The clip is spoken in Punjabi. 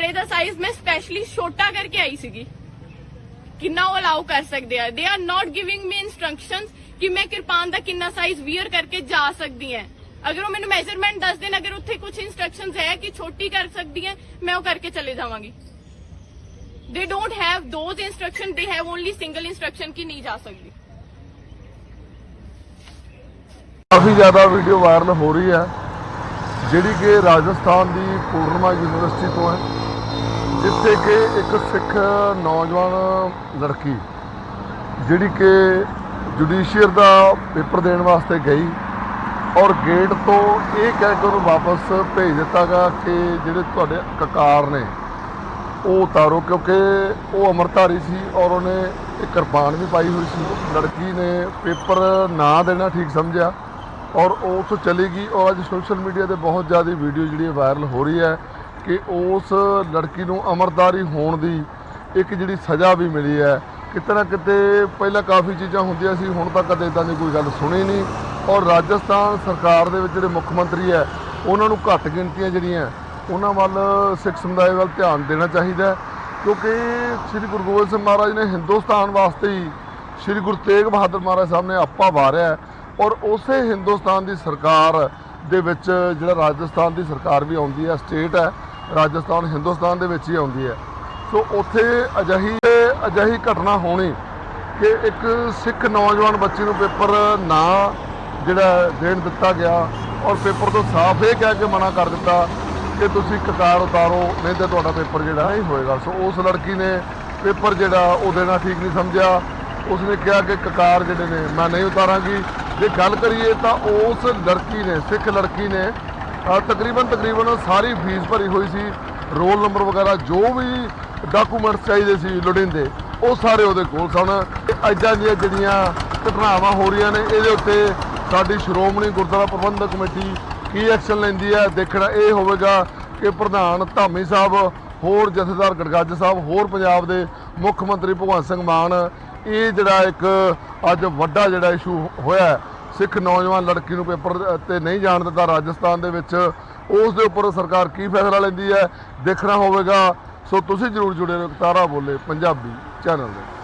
ਕੜੇ ਦਾ ਸਾਈਜ਼ ਮੈਂ ਸਪੈਸ਼ਲੀ ਛੋਟਾ ਕਰਕੇ ਆਈ ਸੀਗੀ ਕਿੰਨਾ ਉਹ ਅਲਾਉ ਕਰ ਸਕਦੇ ਆ they are not giving me instructions ਕਿ ਮੈਂ ਕਿਰਪਾਨ ਦਾ ਕਿੰਨਾ ਸਾਈਜ਼ ਵੀਅਰ ਕਰਕੇ ਜਾ ਸਕਦੀ ਹਾਂ ਅਗਰ ਉਹ ਮੈਨੂੰ ਮੈਜ਼ਰਮੈਂਟ ਦੱਸ ਦੇਣ ਅਗਰ ਉੱਥੇ ਕੁਝ ਇਨਸਟਰਕਸ਼ਨਸ ਹੈ ਕਿ ਛੋਟੀ ਕਰ ਸਕਦੀ ਹੈ ਮੈਂ ਉਹ ਕਰਕੇ ਚਲੇ ਜਾਵਾਂਗੀ they don't have those instruction they have only single instruction ਕਿ ਨਹੀਂ ਜਾ ਸਕਦੀ ਕਾਫੀ ਜ਼ਿਆਦਾ ਵੀਡੀਓ ਵਾਇਰਲ ਹੋ ਰਹੀ ਹੈ ਜਿਹੜੀ ਕਿ ਰਾਜਸਥਾਨ ਦੀ ਪੂਰਨਮਾ ਯੂਨੀਵਰਸਿਟੀ ਤੋਂ ਹੈ ਜਿੱਥੇ ਕਿ ਇੱਕ ਸਿੱਖ ਨੌਜਵਾਨ ਲੜਕੀ, ਜਿਹੜੀ ਕਿ ਜੁਡੀਸ਼ੀਅਰ ਦਾ ਪੇਪਰ ਦੇਣ ਵਾਸਤੇ ਗਈ ਔਰ ਗੇਟ ਤੋਂ ਇਹ ਕਹਿ ਕੇ ਉਹਨੂੰ ਵਾਪਸ ਭੇਜ ਦਿੱਤਾ ਗਿਆ ਕਿ ਜਿਹੜੇ ਤੁਹਾਡੇ ਕਕਾਰ ਨੇ, ਉਹ ਉਤਾਰੋ ਕਿਉਂਕਿ ਉਹ ਅਮਰਧਾਰੀ ਸੀ ਔਰ ਉਹਨੇ ਇੱਕ ਕਿਰਪਾਨ ਵੀ ਪਾਈ ਹੋਈ ਸੀ। ਲੜਕੀ ਨੇ ਪੇਪਰ ਨਾ ਦੇਣਾ ਠੀਕ ਸਮਝਿਆ ਔਰ ਉਹ ਉੱਥੋਂ ਚਲੀ ਗਈ ਔਰ ਅੱਜ ਸੋਸ਼ਲ ਮੀਡੀਆ ਤੇ ਬਹੁਤ ਜ਼ਿਆਦਾ ਵੀਡੀਓ ਜਿਹੜੀ ਵਾਇਰਲ ਹੋ ਰਹੀ ਹੈ। ਕਿ ਉਸ ਲੜਕੀ ਨੂੰ ਅਮਰਦਾਰੀ ਹੋਣ ਦੀ ਇੱਕ ਜਿਹੜੀ ਸਜ਼ਾ ਵੀ ਮਿਲੀ ਹੈ। ਕਿਤੇ ਨਾ ਕਿਤੇ ਪਹਿਲਾਂ ਕਾਫੀ ਚੀਜ਼ਾਂ ਹੁੰਦੀਆਂ ਸੀ, ਹੁਣ ਤੱਕ ਕਦੇ ਇਦਾਂ ਦੀ ਕੋਈ ਗੱਲ ਸੁਣੀ ਨਹੀਂ। ਔਰ ਰਾਜਸਥਾਨ ਸਰਕਾਰ ਦੇ ਵਿੱਚ ਜਿਹੜੇ ਮੁੱਖ ਮੰਤਰੀ ਹੈ, ਉਹਨਾਂ ਨੂੰ ਘੱਟ ਗਿਣਤੀਆਂ ਜਿਹੜੀਆਂ, ਉਹਨਾਂ ਵੱਲ ਸਿੱਖ ਸਮੁਦਾਇ ਵੱਲ ਧਿਆਨ ਦੇਣਾ ਚਾਹੀਦਾ ਕਿਉਂਕਿ ਸ੍ਰੀ ਗੁਰੂ ਗੋਬਿੰਦ ਸਿੰਘ ਮਹਾਰਾਜ ਨੇ ਹਿੰਦੁਸਤਾਨ ਵਾਸਤੇ ਹੀ ਸ੍ਰੀ ਗੁਰੂ ਤੇਗ ਬਹਾਦਰ ਮਹਾਰਾਜ ਸਾਹਿਬ ਨੇ ਆਪਾ ਵਾਰਿਆ ਔਰ ਉਸੇ ਹਿੰਦੁਸਤਾਨ ਦੀ ਸਰਕਾਰ ਦੇ ਵਿੱਚ ਜਿਹੜਾ ਰਾਜਸਥਾਨ ਦੀ ਸਰਕਾਰ ਵੀ ਆਉਂਦੀ ਹੈ, ਸਟੇਟ ਹੈ ਰਾਜਸਥਾਨ, ਹਿੰਦੁਸਤਾਨ ਦੇ ਵਿੱਚ ਹੀ ਆਉਂਦੀ ਹੈ। ਸੋ ਉੱਥੇ ਅਜਿਹੀ ਅਜਿਹੀ ਘਟਨਾ ਹੋਣੀ ਕਿ ਇੱਕ ਸਿੱਖ ਨੌਜਵਾਨ ਬੱਚੀ ਨੂੰ ਪੇਪਰ ਨਾ ਜਿਹੜਾ ਦੇਣ ਦਿੱਤਾ ਗਿਆ ਔਰ ਪੇਪਰ ਤੋਂ ਸਾਫ਼ ਇਹ ਕਹਿ ਕੇ ਮਨਾ ਕਰ ਦਿੱਤਾ ਕਿ ਤੁਸੀਂ ਕਤਾਰ ਉਤਾਰੋ, ਨਹੀਂ ਤੇ ਤੁਹਾਡਾ ਪੇਪਰ ਜਿਹੜਾ ਨਹੀਂ ਹੋਏਗਾ। ਸੋ ਉਸ ਲੜਕੀ ਨੇ ਪੇਪਰ ਜਿਹੜਾ ਉਹ ਦੇਣਾ ਠੀਕ ਨਹੀਂ ਸਮਝਿਆ। ਉਸਨੇ ਕਿਹਾ ਕਿ ਕਕਾਰ ਜਿਹੜੇ ਨੇ, ਮੈਂ ਨਹੀਂ ਉਤਾਰਾਂਗੀ। ਜੇ ਗੱਲ ਕਰੀਏ ਤਾਂ ਉਸ ਲੜਕੀ ਨੇ, ਸਿੱਖ ਲੜਕੀ ਨੇ ਤਕਰੀਬਨ ਤਕਰੀਬਨ ਸਾਰੀ ਫੀਸ ਭਰੀ ਹੋਈ ਸੀ। ਰੋਲ ਨੰਬਰ ਵਗੈਰਾ ਜੋ ਵੀ ਡਾਕੂਮੈਂਟਸ ਚਾਹੀਦੇ ਸੀ ਲੋੜੀਂਦੇ, ਉਹ ਸਾਰੇ ਉਹਦੇ ਕੋਲ ਸਨ। ਐਜਾਂ ਦੀਆਂ ਜਿਹੜੀਆਂ ਘਟਨਾਵਾਂ ਹੋ ਰਹੀਆਂ ਨੇ, ਇਹਦੇ ਉੱਤੇ ਸਾਡੀ ਸ਼੍ਰੋਮਣੀ ਗੁਰਦੁਆਰਾ ਪ੍ਰਬੰਧਕ ਕਮੇਟੀ ਕੀ ਐਕਸ਼ਨ ਲੈਂਦੀ ਹੈ, ਦੇਖਣਾ ਇਹ ਹੋਵੇਗਾ ਕਿ ਪ੍ਰਧਾਨ ਧਾਮੀ ਸਾਹਿਬ, ਹੋਰ ਜਥੇਦਾਰ ਗੜਗੱਜ ਸਾਹਿਬ, ਹੋਰ ਪੰਜਾਬ ਦੇ ਮੁੱਖ ਮੰਤਰੀ ਭਗਵੰਤ ਸਿੰਘ ਮਾਨ, ਇਹ ਜਿਹੜਾ ਇੱਕ ਅੱਜ ਵੱਡਾ ਜਿਹੜਾ ਇਸ਼ੂ ਹੋਇਆ ਸਿੱਖ ਨੌਜਵਾਨ ਲੜਕੀ ਨੂੰ ਪੇਪਰ ਤੇ ਨਹੀਂ ਜਾਣ ਦਿੱਤਾ ਰਾਜਸਥਾਨ ਦੇ ਵਿੱਚ, ਉਸ ਦੇ ਉੱਪਰ ਸਰਕਾਰ ਕੀ ਫੈਸਲਾ ਲੈਂਦੀ ਹੈ? ਦੇਖਣਾ ਹੋਵੇਗਾ। ਸੋ ਤੁਸੀਂ ਜਰੂਰ ਜੁੜੇ ਰਹੋ। ਤਾਰਾ ਬੋਲੇ, ਪੰਜਾਬੀ ਚੈਨਲ ਦੇ।